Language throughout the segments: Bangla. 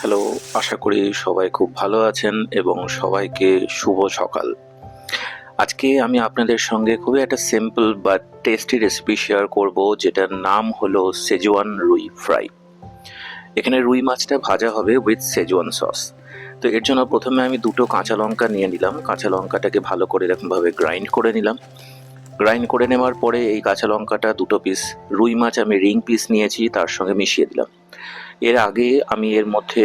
হ্যালো, আশা করি সবাই খুব ভালো আছেন এবং সবাইকে শুভ সকাল। আজকে আমি আপনাদের সঙ্গে খুবই একটা সিম্পল বা টেস্টি রেসিপি শেয়ার করব, যেটার নাম হলো সেজওয়ান রুই ফ্রাই এখানে রুই মাছটা ভাজা হবে উইথ সেজওয়ান সস তো এর জন্য প্রথমে আমি দুটো কাঁচা লঙ্কা নিয়ে নিলাম। কাঁচা লঙ্কাটাকে ভালো করে এরকমভাবে গ্রাইন্ড করে নিলাম। গ্রাইন্ড করে নেওয়ার পরে এই কাঁচা লঙ্কাটা দুটো পিস রুই মাছ আমি রিং পিস নিয়েছি, তার সঙ্গে মিশিয়ে দিলাম। এর আগে আমি এর মধ্যে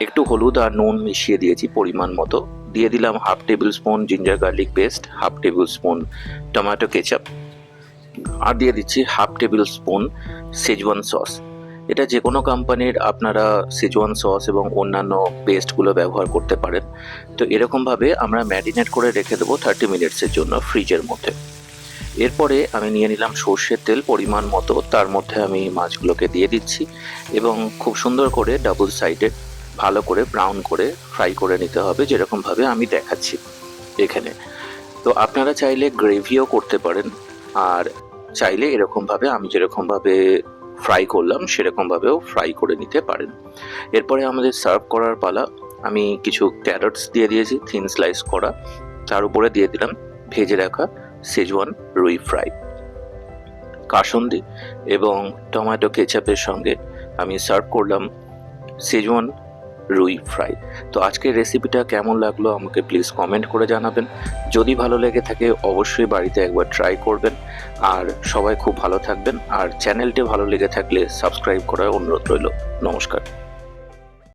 একটু হলুদ আর নুন মিশিয়ে দিয়েছি পরিমাণ মতো। দিয়ে দিলাম half tablespoon ginger garlic paste, half tablespoon tomato ketchup, আর দিয়ে দিচ্ছি half tablespoon schezwan sauce. এটা যে কোনো কোম্পানির আপনারা সেজওয়ান সস এবং অন্যান্য পেস্টগুলো ব্যবহার করতে পারেন। তো এরকমভাবে আমরা ম্যারিনেট করে রেখে দেবো থার্টি মিনিটসের জন্য ফ্রিজের মধ্যে। এরপরে আমি নিয়ে নিলাম সর্ষের তেল, পরিমাণ মতো। তার মধ্যে আমি মাছগুলোকে দিয়ে দিচ্ছি এবং খুব সুন্দর করে ডাবল সাইডে ভালো করে ব্রাউন করে ফ্রাই করে নিতে হবে যেরকমভাবে আমি দেখাচ্ছি এখানে। তো আপনারা চাইলে গ্রেভিও করতে পারেন আর চাইলে এরকমভাবে আমি যেরকমভাবে ফ্রাই করলাম সেরকমভাবেও ফ্রাই করে নিতে পারেন। এরপরে আমাদের সার্ভ করার পালা, আমি কিছু ক্যারটস দিয়ে দিয়েছি থিন স্লাইস করা। তার উপরে দিয়ে দিলাম, ভেজে রাখা সেজওয়ান রুই ফ্রাই। কাসন্দি এবং টমেটো কেচাপের সঙ্গে আমি সার্ভ করলাম সেজওয়ান রুই ফ্রাই। তো আজকের রেসিপিটা কেমন লাগল আমাকে প্লিজ কমেন্ট করে জানাবেন। যদি ভালো লেগে থাকে অবশ্যই বাড়িতে একবার ট্রাই করবেন। আর সবাই খুব ভালো থাকবেন। আর চ্যানেলটি ভালো লেগে থাকলে সাবস্ক্রাইব করার অনুরোধ রইল। নমস্কার।